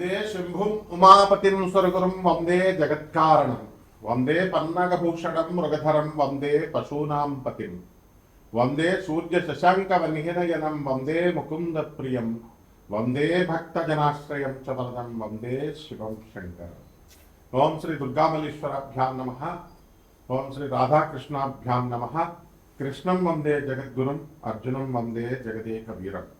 वंदे शंभु उमापतिम स्वर्गुरुम वंदे जगत्कारणम वंदे पन्नगभूषणम मृगधरम वंदे पशूनां पतिम वंदे सूर्य शशांक वनिहिनयनम वंदे मुकुंद प्रिय वंदे भक्त जनाश्रयम च वरदम वंदे शिव शंकर ओम श्री दुर्गामलेश्वराभ्याम नमः ओम श्री राधा कृष्णाभ्याम नमः कृष्णं वंदे जगद्गुरुम अर्जुनम वंदे जगदेकवीरम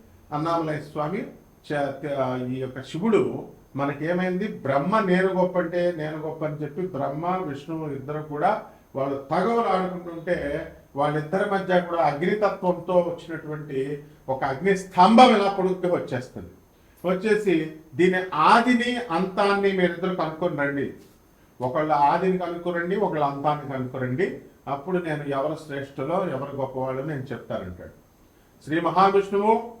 అన్నామలయ స్వామి చ- ఈ యొక్క శివుడు మనకేమైంది? బ్రహ్మ నేను గొప్ప అంటే నేను గొప్ప అని చెప్పి బ్రహ్మ విష్ణువు ఇద్దరు కూడా వాళ్ళు తగవలు ఆడుకుంటుంటే వాళ్ళిద్దరి మధ్య కూడా అగ్నితత్వంతో వచ్చినటువంటి ఒక అగ్ని స్తంభం ఇలా పొడుగ్గా వచ్చేస్తుంది. వచ్చేసి దీని ఆదిని అంతాన్ని మీరిద్దరు కనుక్కొని రండి. ఒకళ్ళ ఆదిని కనుక్కోరండి ఒకళ్ళ అంతాన్ని కనుక్కోరండి అప్పుడు నేను ఎవరు శ్రేష్ఠులో ఎవరు గొప్పవాళ్ళు నేను చెప్తానంటాడు. శ్రీ మహావిష్ణువు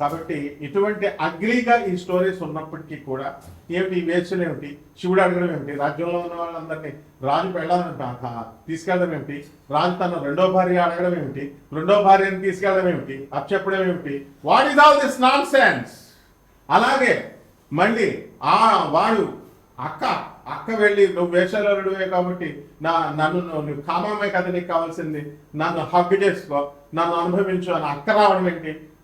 కాబట్టి ఇటువంటి అగ్లీగా ఈ స్టోరీస్ ఉన్నప్పటికీ కూడా ఏమిటి వేసులు ఏమిటి? శివుడు అడగడం ఏమిటి? రాజ్యంలో ఉన్న వాళ్ళందరినీ రాజు పెళ్ళాలని తీసుకెళ్ళడం ఏమిటి? రాజు తన రెండో భార్య అడగడం ఏమిటి? రెండో భార్యని తీసుకెళ్ళడం ఏమిటి? అప్పచెప్పడం ఏమిటి? What is all this nonsense అలాగే మళ్ళీ ఆ వాడు అక్క అక్క వెళ్ళి నువ్వు వేషాలుడివే కాబట్టి నా నన్ను నువ్వు నువ్వు కామమే కదా నీకు కావాల్సింది. నన్ను హగ్ చేసుకో నన్ను అనుభవించు అని అక్క రావడం ఏంటి?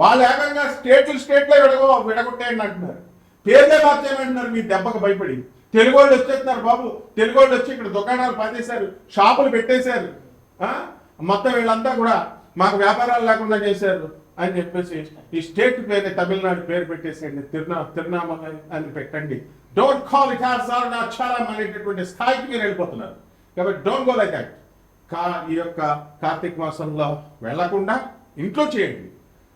వాళ్ళు ఏకంగా స్టేట్లు స్టేట్లో విడగో విడగొట్టేయండి అంటున్నారు. పేర్లే మార్చేయమంటున్నారు మీ దెబ్బకు భయపడి. తెలుగు వాళ్ళు వచ్చేస్తున్నారు బాబు. తెలుగు వాళ్ళు వచ్చి ఇక్కడ దుకాణాలు పాతేశారు. షాపులు పెట్టేశారు. మొత్తం వీళ్ళంతా కూడా మాకు వ్యాపారాలు లేకుండా చేశారు అని చెప్పేసి ఈ స్టేట్ పేరు తమిళనాడు పేరు పెట్టేసేయండి. తిరునా తిరునామల అని పెట్టండి. Don't call it as Arunachalam అనేటటువంటి స్థాయికి మీరు వెళ్ళిపోతున్నారు. కాబట్టి డోంట్ గో లైక్ దాట్ కా ఈ యొక్క కార్తీక మాసంలో వెళ్ళకుండా ఇంట్లో చేయండి.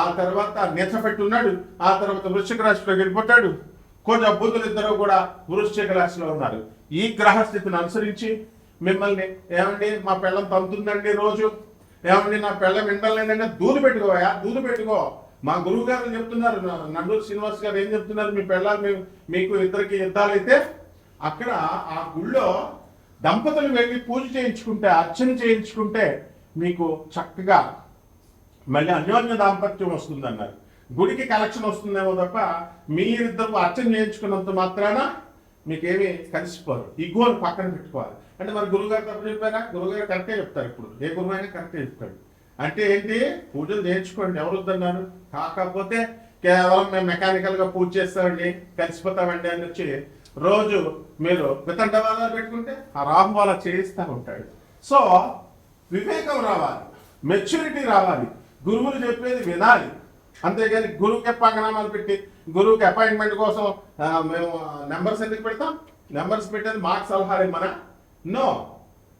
ఆ తర్వాత నెచ్చపెట్టి ఉన్నాడు ఆ తర్వాత వృశ్చిక రాశిలో వెళ్ళిపోతాడు. కొంచెం బుద్ధులు ఇద్దరు కూడా వృశ్చిక రాశిలో ఉన్నారు. ఈ గ్రహస్థితిని అనుసరించి మిమ్మల్ని ఏమండి మా పెళ్ళం పంపుతుందండి రోజు? ఏమండి నా పెళ్ళం వింటలేదంటే దూదు పెట్టుకోయా దూదు పెట్టుకో. మా గురువు గారు చెప్తున్నారు నండూరు శ్రీనివాస్ గారు ఏం చెప్తున్నారు మీ పిల్లలు మీకు ఇద్దరికి యుద్ధాలైతే? అక్కడ ఆ గుళ్ళో దంపతులు వెళ్ళి పూజ చేయించుకుంటే అర్చన చేయించుకుంటే మీకు చక్కగా మళ్ళీ అన్యోన్య దాంపత్యం వస్తుంది అన్నారు గుడికి కలెక్షన్ వస్తుందేమో తప్ప మీరిద్దరు అర్చన చేయించుకున్నంత మాత్రాన మీకేమి కలిసిపోరు. ఈ గోల్ పక్కన పెట్టుకోవాలి. అంటే మరి గురుగారు తప్పు చెప్పారా? గురుగారు కరెక్టే చెప్తారు ఇప్పుడు. ఏ గురువు అయినా కరెక్టే చెప్తాడు. అంటే ఏంటి? పూజలు చేయించుకోండి. ఎవరు వద్దన్నారు? కాకపోతే కేవలం మేము మెకానికల్గా పూజ చేస్తామండి కలిసిపోతామండి అని వచ్చి రోజు మీరు వితండ వాళ్ళ పెట్టుకుంటే ఆ రాహు వాళ్ళ చేయిస్తూ ఉంటాడు. సో వివేకం రావాలి. మెచ్యూరిటీ రావాలి. గురువులు చెప్పేది వినాలి. అంతేగాని గురువుకి పంగనామాలు పెట్టి గురువుకి అపాయింట్మెంట్ కోసం మేము నెంబర్స్ ఎందుకు పెడతాం? నెంబర్స్ పెట్టేది మాకు సలహాలు మన నో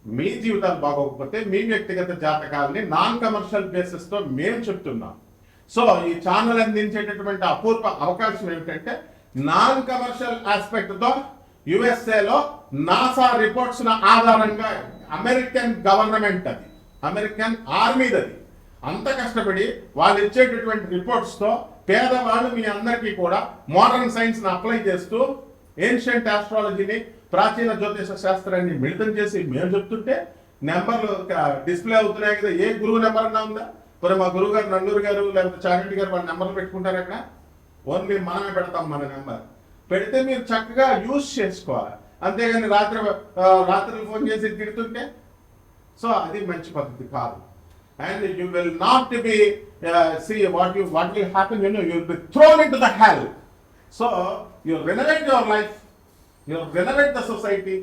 మీ జీవితాలు బాగోకపోతే మీ వ్యక్తిగత జాతకాలని నాన్ కమర్షియల్ బేసిస్తో మేము చెప్తున్నాం. సో ఈ ఛానల్ అందించేటటువంటి అపూర్వ అవకాశం ఏమిటంటే నాన్ కమర్షియల్ ఆస్పెక్ట్తో యుఎస్ఏలో నాసా రిపోర్ట్స్ ఆధారంగా అమెరికన్ గవర్నమెంట్ అది. అమెరికన్ ఆర్మీది అది. అంత కష్టపడి వాళ్ళు ఇచ్చేటటువంటి రిపోర్ట్స్తో పేదవాళ్ళు మీ అందరికీ కూడా మోడర్న్ సైన్స్ని అప్లై చేస్తూ ఏన్షియంట్ ఆస్ట్రాలజీని ప్రాచీన జ్యోతిష శాస్త్రాన్ని మిళితం చేసి మేము చెప్తుంటే నెంబర్లు డిస్ప్లే అవుతున్నాయి కదా. ఏ గురువు నెంబర్ అన్నా ఉందా? మరి మా గురువు గారు నల్లూరు గారు లేకపోతే చారెడ్డి గారు వాళ్ళ నెంబర్లు పెట్టుకుంటారు అక్కడ? ఓన్లీ మనమే పెడతాం మన నెంబర్. పెడితే మీరు చక్కగా యూజ్ చేసుకోవాలి. అంతేగాని రాత్రి రాత్రి ఫోన్ చేసి తిడుతుంటే సో అది మంచి పద్ధతి కాదు. And you will not be see what you what will happen you know you will be thrown into the hell so you renovate your life you renovate the society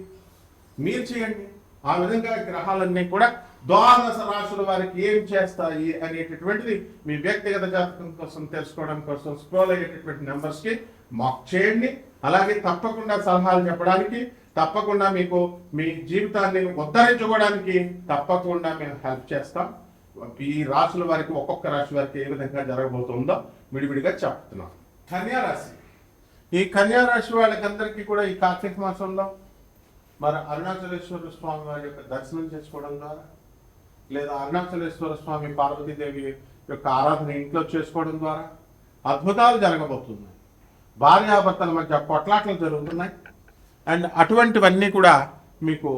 మీరు చేయండి. ఆ విధంగా గ్రహాలన్నీ కూడా ద్వాదశ రాశుల వారికి ఏం చేస్తాయి అనేటటువంటిది మీ వ్యక్తిగత జాతకం కోసం తెలుసుకోవడం కోసం స్క్రోల్ అయ్యేటటువంటి నెంబర్స్కి మాక్ చేయండి. అలాగే తప్పకుండా సలహాలు చెప్పడానికి తప్పకుండా మీకు మీ జీవితాన్ని ఉద్ధరించుకోవడానికి తప్పకుండా మేము హెల్ప్ చేస్తాం. ఈ రాశుల వారికి ఒక్కొక్క రాశి వారికి ఏ విధంగా జరగబోతుందో విడివిడిగా చెప్తున్నాం కన్యా రాశి ఈ కన్యా రాశి వాళ్ళకందరికీ కూడా ఈ కార్తీక మాసంలో మరి అరుణాచలేశ్వర స్వామి వారి యొక్క దర్శనం చేసుకోవడం ద్వారా లేదా అరుణాచలేశ్వర స్వామి పార్వతీదేవి యొక్క ఆరాధన ఇంట్లో చేసుకోవడం ద్వారా అద్భుతాలు జరగబోతున్నాయి. భార్యాభర్తల మధ్య కొట్లాటలు జరుగుతున్నాయి. అండ్ అటువంటివన్నీ కూడా మీకు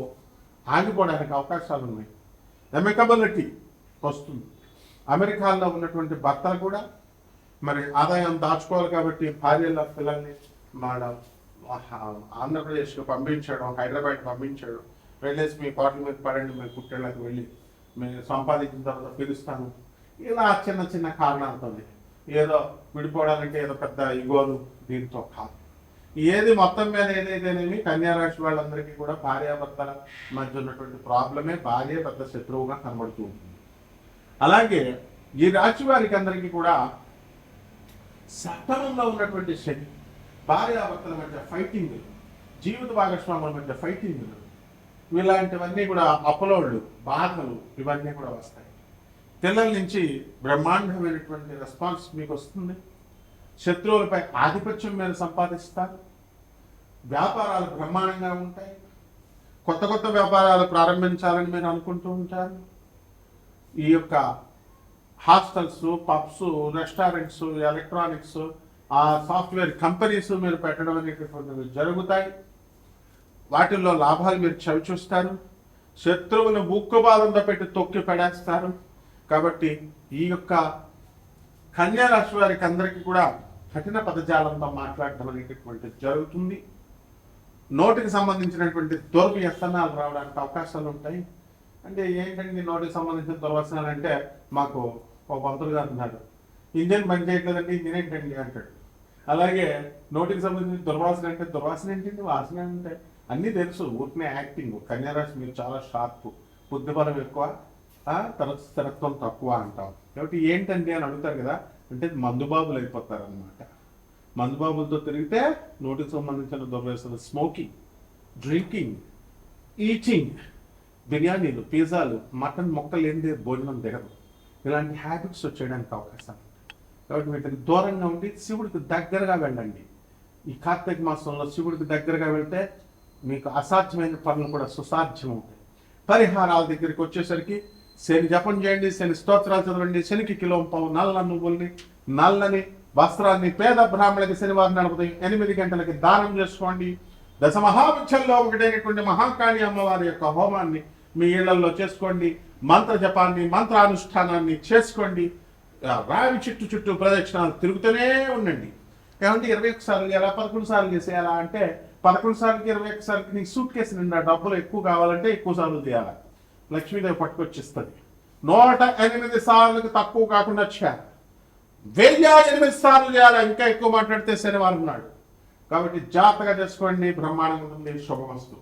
ఆగిపోవడానికి అవకాశాలు ఉన్నాయి ఎమికబిలిటీ వస్తుంది. అమెరికాలో ఉన్నటువంటి భర్తలు కూడా మరి ఆదాయం దాచుకోవాలి కాబట్టి భార్యల పిల్లల్ని మన ఆంధ్రప్రదేశ్కి పంపించడం హైదరాబాద్ పంపించడం. వెళ్ళేసి మీ పాటల మీద పడండి మీ పుట్టేళ్ళకి వెళ్ళి మేము సంపాదించిన తర్వాత పిలుస్తాను. ఇలా చిన్న చిన్న కారణాలతో ఏదో విడిపోవడాలంటే ఏదో పెద్ద ఇగోలు దీంతో కాదు. ఏది మొత్తం మీద ఏదైతేనేమి కన్యారాశి వాళ్ళందరికీ కూడా భార్యాభర్తల మధ్య ఉన్నటువంటి ప్రాబ్లమే భార్య పెద్ద శత్రువుగా కనబడుతూ ఉంటుంది. అలాగే ఈ రాశి వారికి అందరికీ కూడా సప్తమంలో ఉన్నటువంటి శని భార్యాభర్తల మధ్య ఫైటింగ్ జీవిత భాగస్వాముల మధ్య ఫైటింగ్ ఇలాంటివన్నీ కూడా అపలోళ్ళు బాధలు ఇవన్నీ కూడా వస్తాయి. పిల్లల నుంచి బ్రహ్మాండమైనటువంటి రెస్పాన్స్ మీకు వస్తుంది. శత్రువులపై ఆధిపత్యం మీరు సంపాదిస్తారు. వ్యాపారాలు బ్రహ్మాండంగా ఉంటాయి. కొత్త కొత్త వ్యాపారాలు ప్రారంభించాలని మీరు అనుకుంటూ ఉంటారు. ఈ యొక్క హాస్టల్స్ పబ్స్ రెస్టారెంట్స్ ఎలక్ట్రానిక్స్ ఆ సాఫ్ట్వేర్ కంపెనీస్ మీరు పెట్టడం అనేటటువంటివి జరుగుతాయి. వాటిల్లో లాభాలు మీరు చవి చూస్తారు. శత్రువులను ఉక్కుబాదంతో పెట్టి తొక్కి పడేస్తారు. కాబట్టి ఈ యొక్క కన్యా రాశి వారికి అందరికీ కూడా కఠిన పదజాలంతో మాట్లాడటం అనేటటువంటిది జరుగుతుంది. నోటికి సంబంధించినటువంటి దుర్వ్యసనాలు రావడానికి అవకాశాలు ఉంటాయి. అంటే ఏంటండి నోటికి సంబంధించిన దుర్వ్యసనాలు అంటే మాకు ఒక పంతులు గారు ఉన్నారు. ఇంజన్ పని చేయట్లేదండి ఇంజన్ ఏంటండి అంటాడు. అలాగే నోటికి సంబంధించిన దుర్వాసన అంటే దుర్వాసన ఏంటండి? వాసన అంటే అన్నీ తెలుసు. ఊరికనే యాక్టింగ్. కన్యారాశి మీరు చాలా షార్ప్. బుద్ధిబలం ఎక్కువ ఆ, స్థిరత్వం తక్కువ అంటాం. కాబట్టి ఏంటండి అని అడుగుతారు కదా అంటే మందుబాబులు అయిపోతారు అనమాట మందుబాబులతో తిరిగితే నోటికి సంబంధించిన దుర్వ్యసన స్మోకింగ్ డ్రింకింగ్ ఈటింగ్ బిర్యానీలు పిజ్జాలు మటన్ మొక్కలు ఏంటి భోజనం దిగదు. ఇలాంటి హ్యాబిట్స్ వచ్చేయడానికి అవకాశం కాబట్టి వీటికి దూరంగా ఉండి శివుడికి దగ్గరగా వెళ్ళండి. ఈ కార్తీక మాసంలో శివుడికి దగ్గరగా వెళ్తే మీకు అసాధ్యమైన పనులు కూడా సుసాధ్యం అవుతాయి పరిహారాల దగ్గరికి వచ్చేసరికి శని జపం చేయండి శని స్తోత్రాలు చదవండి శనికి కిలో పావు నల్ల నువ్వుల్ని నల్లని వస్త్రాన్ని పేద బ్రాహ్మణులకి శనివారం నడుపుతాయి ఎనిమిది గంటలకి దానం చేసుకోండి. దశ మహావిద్యల్లో ఒకటైనటువంటి మహాకాళి అమ్మవారి యొక్క హోమాన్ని మీ ఇళ్ళలో చేసుకోండి. మంత్ర జపాన్ని మంత్రానుష్ఠానాన్ని చేసుకోండి. రావి చుట్టూ చుట్టూ ప్రదక్షిణాలు తిరుగుతూనే ఉండండి. ఏమంటే ఇరవై ఒకసార్లు ఎలా? పదకొండు సార్లు చేసేయాలా అంటే పదకొండు సార్లకి ఇరవై ఒకసారికి నీకు సూట్ కేసు నిండా డబ్బులు ఎక్కువ కావాలంటే ఎక్కువ సార్లు చేయాలి లక్ష్మీదేవి పట్టుకొచ్చిస్తుంది. నూట ఎనిమిది సార్లకు తక్కువ కాకుండా చేయాలి వెయ్యి ఎనిమిది సార్లు చేయాలి? ఇంకా ఎక్కువ మాట్లాడితే శనివారం నాడు. కాబట్టి జాగ్రత్తగా చేసుకోండి. బ్రహ్మాండంగా ఉంది. శుభమస్తు.